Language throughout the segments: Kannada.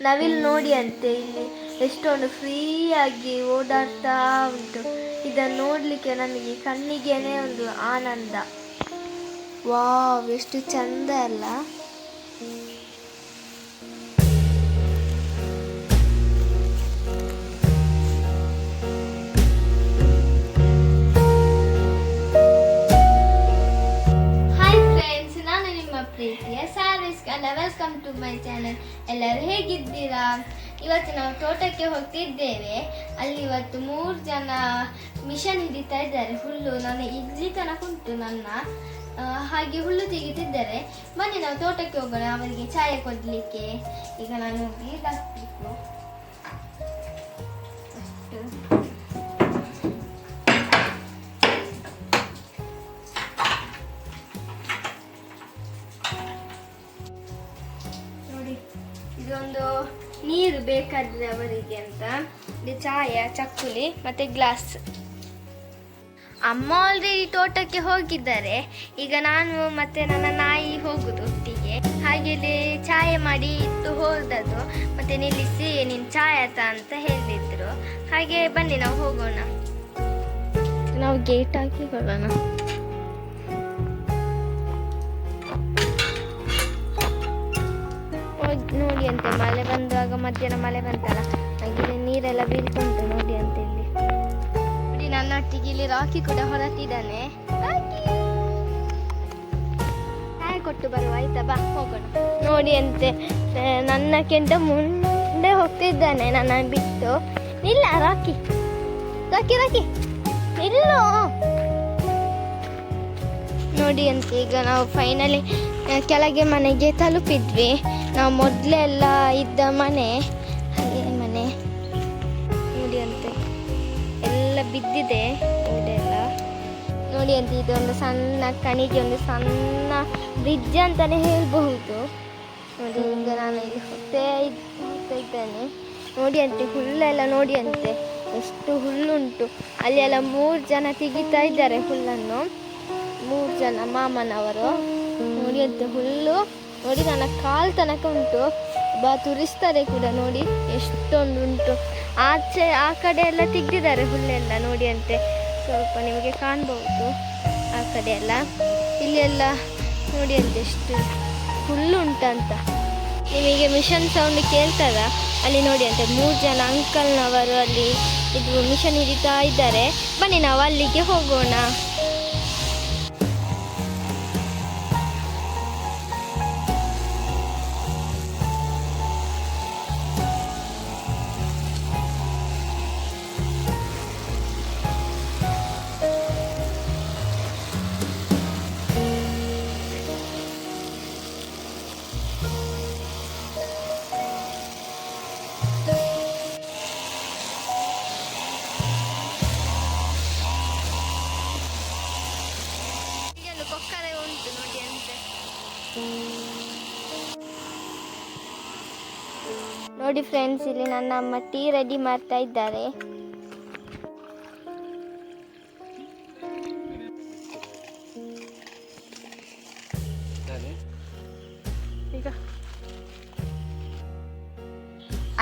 ನವಿಲ್ ನೋಡಿ ಅಂತೆ, ಇಲ್ಲಿ ಎಷ್ಟೊಂದು ಫ್ರೀಯಾಗಿ ಓಡಾಡ್ತಾ ಉಂಟು. ಇದನ್ನು ನೋಡಲಿಕ್ಕೆ ನನಗೆ ಕಣ್ಣಿಗೇನೆ ಒಂದು ಆನಂದ. ವಾವ್, ಎಷ್ಟು ಚಂದ ಅಲ್ಲ. ಟು ಮೈ ಚಾನೆಲ್ ಎಲ್ಲರೂ ಹೇಗಿದ್ದೀರಾ? ಇವತ್ತು ನಾವು ತೋಟಕ್ಕೆ ಹೋಗ್ತಿದ್ದೇವೆ. ಅಲ್ಲಿ ಇವತ್ತು ಮೂರು ಜನ ಮಿಷನ್ ಹಿಡಿತಾ ಇದ್ದಾರೆ. ಹುಲ್ಲು, ನನ್ನ ಇಲ್ಲಿ ತನಕ ಉಂಟು ನನ್ನ. ಹಾಗೆ ಹುಲ್ಲು ತೆಗಿತಿದ್ದಾರೆ. ಬನ್ನಿ ನಾವು ತೋಟಕ್ಕೆ ಹೋಗೋಣ, ಅವರಿಗೆ ಚಾಯ ಕೊಡಲಿಕ್ಕೆ. ಈಗ ನಾನು ನೀರು ಅವರಿಗೆ ಅಂತ. ಇಲ್ಲಿ ಚಾಯ, ಚಕ್ಕುಲಿ ಮತ್ತೆ ಗ್ಲಾಸ್. ಅಮ್ಮ ಆಲ್ರೆಡಿ ತೋಟಕ್ಕೆ ಹೋಗಿದ್ದಾರೆ. ಈಗ ನಾನು ಮತ್ತೆ ನನ್ನ ನಾಯಿ ಹೋಗುದು ಒಟ್ಟಿಗೆ. ಹಾಗೆ ಚಾಯ ಮಾಡಿ ಇತ್ತು ಹೋದದ್ದು. ಮತ್ತೆ ನಿಲ್ಲಿಸಿ ನಿನ್ ಚಾಯ ಆಯ್ತಾ ಅಂತ ಹೇಳಿದ್ರು. ಹಾಗೆ ಬನ್ನಿ ನಾವು ಹೋಗೋಣ. ನಾವು ಗೇಟ್ ಹಾಕಿಕೊಳ್ಳೋಣ ನೋಡ್- ಅಂತೆ, ಮಳೆ ಬಂದಾಗ, ಮಧ್ಯಾಹ್ನ ಮಳೆ ಬಂತಲ್ಲ ಹಾಗೆ ನೀರೆಲ್ಲ ಬೀಳ್ಕೊಂತು ನೋಡಿ ಅಂತ ಇಲ್ಲಿ. ನೋಡಿ, ನನ್ನೊಟ್ಟಿಗೆ ಇಲ್ಲಿ ರಾಕಿ ಕೂಡ ಹೊರತಿದ್ದಾನೆ ರಾಕಿ. ಚಾಯ್ ಕೊಟ್ಟು ಬರುವ, ಆಯ್ತಾ? ಬಾ, ಹೋಗೋಣ. ನೋಡಿ ಅಂತೆ ನನ್ನ ನನ್ನಕ್ಕಿಂತ ಮುಂದೆ ಹೋಗ್ತಿದ್ದಾನೆ, ನನ್ನ ಬಿಟ್ಟು. ಇಲ್ಲ ರಾಕಿ. ರಾಕಿ ರಾಕಿ. ಇಲ್ಲೋ ನೋಡಿ ಅಂತೆ, ಈಗ ನಾವು ಫೈನಲಿ ಕೆಳಗೆ ಮನೆಗೆ ತಲುಪಿದ್ವಿ. ನಾವು ಮೊದಲೆಲ್ಲ ಇದ್ದ ಮನೆ, ಹಾಗೆ ಮನೆ, ನೋಡಿ ಅಂತೆ. ಎಲ್ಲ ಬಿದ್ದಿದೆ ಇದೆಲ್ಲ ನೋಡಿ ಅಂತ, ಇದೊಂದು ಸಣ್ಣ ಕಣಿಗೆ ಒಂದು ಸಣ್ಣ ಬ್ರಿಡ್ಜ್ ಅಂತಲೇ ಹೇಳಬಹುದು. ನೋಡಿ, ಈಗ ನಾನು ಇಲ್ಲಿ ಹೋಗ್ತಾ ಇದ್ದೇನೆ. ನೋಡಿ ಅಂತೆ ಹುಲ್ಲೆಲ್ಲ ನೋಡಿ ಅಂತೆ. ಎಷ್ಟು ಹುಲ್ಲುಂಟು. ಅಲ್ಲಿ ಎಲ್ಲ ಮೂರು ಜನ ತೆಗಿತಾ ಇದ್ದಾರೆ ಹುಲ್ಲನ್ನು. ಮೂರು ಜನ ಮಾಮನವರು. ಅಂತೆ ಹುಲ್ಲು ನೋಡಿ ನನ್ನ ಕಾಲ್ ತನಕ ಉಂಟು. ಬಾ, ತುರಿಸ್ತಾರೆ ಕೂಡ ನೋಡಿ. ಎಷ್ಟೊಂದು ಉಂಟು ಆಚೆ, ಆ ಕಡೆ ಎಲ್ಲ ತೆಗ್ದಿದ್ದಾರೆ ಹುಲ್ಲೆಲ್ಲ ನೋಡಿ ಅಂತೆ ಸ್ವಲ್ಪ ನಿಮಗೆ ಕಾಣ್ಬೋದು ಆ ಕಡೆ ಎಲ್ಲ. ಇಲ್ಲಿ ಎಲ್ಲ ನೋಡಿ ಅಂತೆ ಎಷ್ಟು ಹುಲ್ಲು ಉಂಟಂತ ನಿಮಗೆ ಮಿಷನ್ ಸೌಂಡ್ ಕೇಳ್ತದ? ಅಲ್ಲಿ ನೋಡಿ ಅಂತೆ ಮೂರು ಜನ ಅಂಕಲ್ನವರು ಅಲ್ಲಿ ಇದು ಮಿಷನ್ ಹಿಡಿತಾ ಇದ್ದಾರೆ. ಬನ್ನಿ ನಾವು ಅಲ್ಲಿಗೆ ಹೋಗೋಣ. ನೋಡಿ ಫ್ರೆಂಡ್ಸ್ ಇಲ್ಲಿ ನನ್ನ ಅಮ್ಮ ಟೀ ರೆಡಿ ಮಾಡ್ತಾ ಇದ್ದಾರೆ.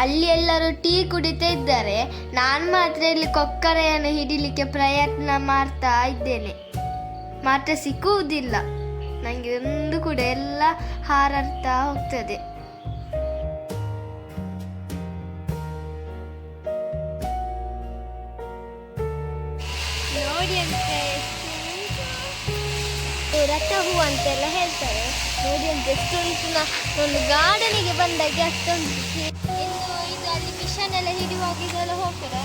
ಅಲ್ಲಿ ಎಲ್ಲರೂ ಟೀ ಕುಡಿತಾ ಇದ್ದಾರೆ. ನಾನು ಮಾತ್ರ ಇಲ್ಲಿ ಕೊಕ್ಕರೆಯನ್ನು ಹಿಡಿಲಿಕ್ಕೆ ಪ್ರಯತ್ನ ಮಾಡ್ತಾ ಇದ್ದೇನೆ. ಮಾತ್ರ ಸಿಕ್ಕುವುದಿಲ್ಲ. ನನಗೆ ಒಂದು ಕೂಡ ಎಲ್ಲ ಹಾರಾಡ್ತಾ ಹೋಗ್ತದೆ. ರಥ ಹೂ ಅಂತೆಲ್ಲ ಹೇಳ್ತಾರೆ. ನೋಡಿ ಅಂತ ಎಷ್ಟೊಂದು ಒಂದು ಗಾರ್ಡನಿಗೆ ಬಂದಾಗೆ ಅಷ್ಟೊಂದು. ಇದು ಅಲ್ಲಿ ಮಿಷನ್ ಎಲ್ಲ ಹಿಡಿಯುವಾಗ ಇದೆಲ್ಲ ಹೋಗ್ತಾರೆ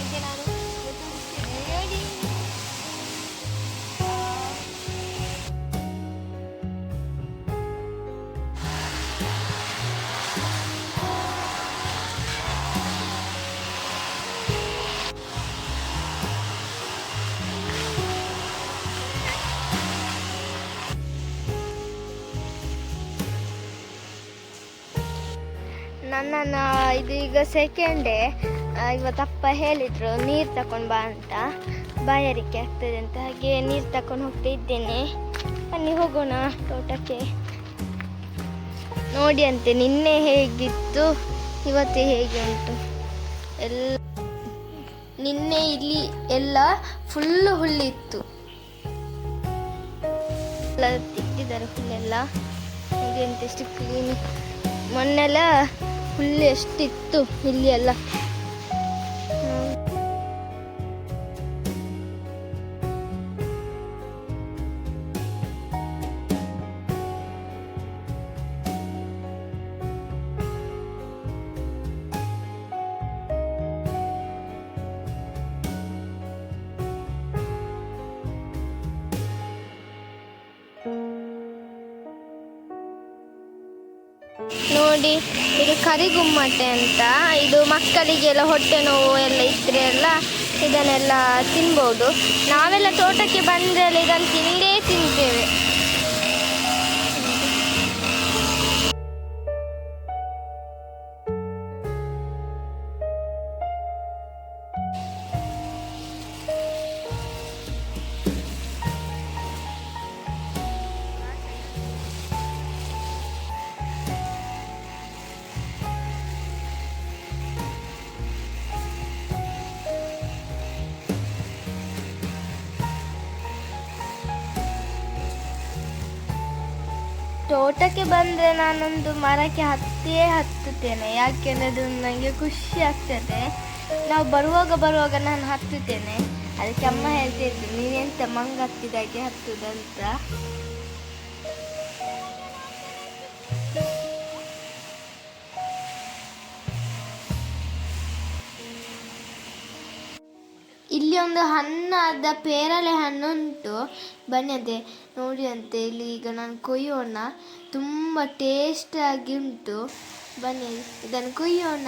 ನನ್ನನ್ನು ಇದು ಈಗ ಸೆಕೆಂಡ್ ಡೇ ಇವತ್ತಪ್ಪ ಹೇಳಿದರು, ನೀರು ತಕೊಂಡು ಬಾ ಅಂತ. ಬಾಯಾರಿಕೆ ಆಗ್ತದೆ ಅಂತ. ಹಾಗೆ ನೀರು ತಕೊಂಡು ಹೋಗ್ತಾ ಇದ್ದೇನೆ. ಬನ್ನಿ ಹೋಗೋಣ ತೋಟಕ್ಕೆ. ನೋಡಿ ಅಂತೆ, ನಿನ್ನೆ ಹೇಗಿತ್ತು? ಇವತ್ತು ಹೇಗೆ ಉಂಟು? ಎಲ್ಲ ನಿನ್ನೆ ಇಲ್ಲಿ ಎಲ್ಲ ಫುಲ್ಲು ಹುಲ್ಲಿತ್ತು ಎಲ್ಲ ತಿಕ್ಕಿದ್ದಾರೆ ಹುಲ್ಲೆಲ್ಲ. ಅಂತ ಕ್ಲೀನ್ ಮೊನ್ನೆಲ್ಲ ಹುಲ್ಲು ಎಷ್ಟಿತ್ತು ಇಲ್ಲಿ ಎಲ್ಲ? ನೋಡಿ, ಇದು ಕರಿಗುಮ್ಮಟೆ ಅಂತ. ಇದು ಮಕ್ಕಳಿಗೆಲ್ಲ ಹೊಟ್ಟೆ ನೋವು ಎಲ್ಲ ಇದ್ರೆ ಎಲ್ಲ ಇದನ್ನೆಲ್ಲ ತಿನ್ಬೋದು. ನಾವೆಲ್ಲ ತೋಟಕ್ಕೆ ಬಂದರೆ ಇದನ್ನು ತಿಂದೇ ತಿಂತೇವೆ. ತೋಟಕ್ಕೆ ಬಂದರೆ ನಾನೊಂದು ಮರಕ್ಕೆ ಹತ್ತಿಯೇ ಹತ್ತುತ್ತೇನೆ. ಯಾಕೆಂದರೆ ಅದು ನನಗೆ ಖುಷಿ ಆಗ್ತದೆ. ನಾವು ಬರುವಾಗ ಬರುವಾಗ ನಾನು ಹತ್ತುತ್ತೇನೆ. ಅದಕ್ಕೆ ಅಮ್ಮ ಹೇಳ್ತಿದ್ದೆ ನೀನೆಂತ ಮಂಗ ಹತ್ತಿದಾಗೆ ಹತ್ತುದಂತ? ಇಲ್ಲಿ ಒಂದು ಹಣ್ಣಾದ ಪೇರಲೆ ಹಣ್ಣು ಉಂಟು ಬನ್ನಿ ನೋಡಿ ಅಂತೆ, ಇಲ್ಲಿ ಈಗ ನಾನು ಕೊಯ್ಯೋಣ. ತುಂಬ ಟೇಸ್ಟಾಗಿ ಉಂಟು. ಬನ್ನಿ, ಇದನ್ನು ಕೊಯ್ಯೋಣ.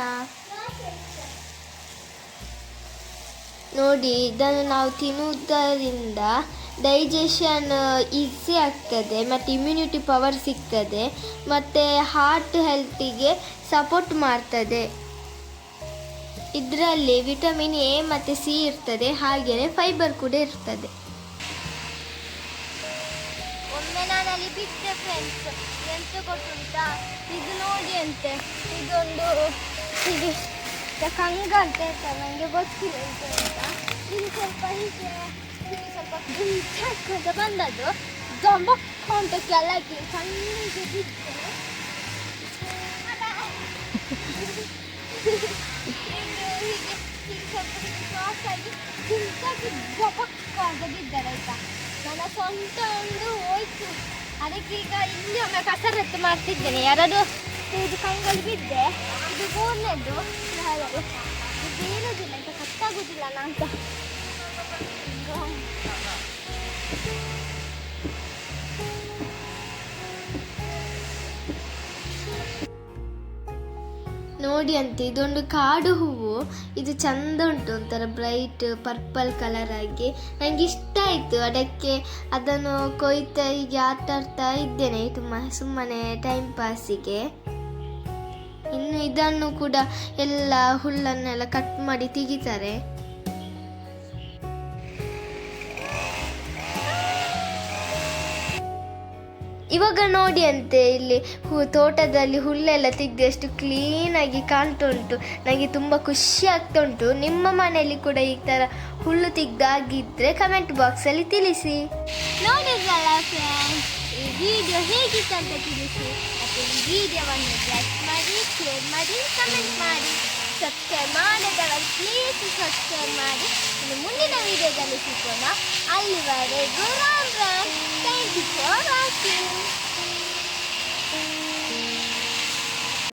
ನೋಡಿ, ಇದನ್ನು ನಾವು ತಿನ್ನುವುದರಿಂದ ಡೈಜೆಷನ್ ಈಸಿ ಆಗ್ತದೆ, ಮತ್ತು ಇಮ್ಯುನಿಟಿ ಪವರ್ ಸಿಗ್ತದೆ, ಮತ್ತು ಹಾರ್ಟ್ ಹೆಲ್ತಿಗೆ ಸಪೋರ್ಟ್ ಮಾಡ್ತದೆ. ಇದರಲ್ಲಿ ವಿಟಮಿನ್ ಎ ಮತ್ತು ಸಿ ಇರ್ತದೆ, ಹಾಗೆಯೇ ಫೈಬರ್ ಕೂಡ ಇರ್ತದೆ. ಒಮ್ಮೆ ಅಲ್ಲಿ ಬಿಟ್ಟೆ ಫ್ರೆಂಡ್ಸ್ ಎಂತ ಗೊತ್ತುಂಟಾ? ಇದು ನೋಡಿ ಅಂತೆ. ಇದೊಂದು ಇದು ಕಂಗ ಅಂತ ಇರ್ತಾರೆ ನನಗೆ ಗೊತ್ತಿಲ್ಲ ಎಂತ ಅಂತ. ಇದು ಸ್ವಲ್ಪ ಹೀಗೆ ಇದು ಸ್ವಲ್ಪ ಗುಂಚಾಡ್ಕೊಂತ ಬಂದದ್ದು. ಗಂಬಕ್ಕ ಅಂತ ಕೆಳಗೆ ಇದು ಹೀಗೆ ಹೀಗೆ ಸ್ವಲ್ಪ ಕ್ರಾಸ್ ಆಗಿ ನನ್ನ ಸ್ವಂತ ಒಂದು ಹೋಯ್ತು. ಅದಕ್ಕೆ ಈಗ ಇಲ್ಲಿ ಒಮ್ಮೆ ಕಸರತ್ತು ಮಾಡ್ತಿದ್ದೇನೆ. ಯಾರಾದ್ರು ಇದು ಕಂಗಲ್ ಬಿದ್ದೆ. ಇದು ಮೂರನೇದು ಇದು ಬೀಳುವುದಿಲ್ಲ ಅಂತ ಕಟ್ಟಾಗುದಿಲ್ಲ ಅಂತ ನೋಡಿ ಅಂತ ಇದೊಂದು ಕಾಡು ಹೂವು. ಇದು ಚಂದ ಉಂಟು ಒಂಥರ ಬ್ರೈಟ್ ಪರ್ಪಲ್ ಕಲರ್ ಆಗಿ. ನನಗೆ ಇಷ್ಟ ಆಯಿತು, ಅದಕ್ಕೆ ಅದನ್ನು ಕೊಯ್ತಾ ಹೀಗೆ ಆಟ ಆಡ್ತಾ ಇದ್ದೇನೆ ತುಂಬ, ಸುಮ್ಮನೆ ಟೈಮ್ ಪಾಸಿಗೆ ಇನ್ನು ಇದನ್ನು ಕೂಡ ಎಲ್ಲ ಹುಲ್ಲನ್ನೆಲ್ಲ ಕಟ್ ಮಾಡಿ ತೆಗಿತಾರೆ. ಇವಾಗ ನೋಡಿ ಅಂತೆ, ಇಲ್ಲಿ ಹೂ, ತೋಟದಲ್ಲಿ ಹುಲ್ಲೆಲ್ಲ ತೆಗೆದು ಎಷ್ಟು ಕ್ಲೀನಾಗಿ ಕಾಣ್ತಾ ಉಂಟು ನನಗೆ ತುಂಬ ಖುಷಿ ಆಗ್ತಾ ಉಂಟು ನಿಮ್ಮ ಮನೆಯಲ್ಲಿ ಕೂಡ ಈ ಥರ ಹುಲ್ಲು ತೆಗ್ದಾಗಿದ್ದರೆ ಕಮೆಂಟ್ ಬಾಕ್ಸಲ್ಲಿ ತಿಳಿಸಿ. ನೋಡಿದ್ರಲ್ಲ ಫ್ರೆಂಡ್ಸ್ ಈ ವಿಡಿಯೋ ಹೇಗಿತ್ತು ಅಂತ ತಿಳಿಸಿ. ಮತ್ತು ಈ ವಿಡಿಯೋವನ್ನು ಲೈಕ್ ಮಾಡಿ ಶೇರ್ ಮಾಡಿ ಕಮೆಂಟ್ ಮಾಡಿ. ಸಬ್ಸ್ಕ್ರೈಬ್ ಮಾಡಿದವರು ಪ್ಲೀಸ್ ಸಬ್ಸ್ಕ್ರೈಬ್ ಮಾಡಿ. ಇನ್ನು ಮುಂದಿನ ವಿಡಿಯೋದಲ್ಲಿ ಸಿಗೋಣ ಅಲ್ಲಿವರೆಗೂ Ram Ram thank you for watching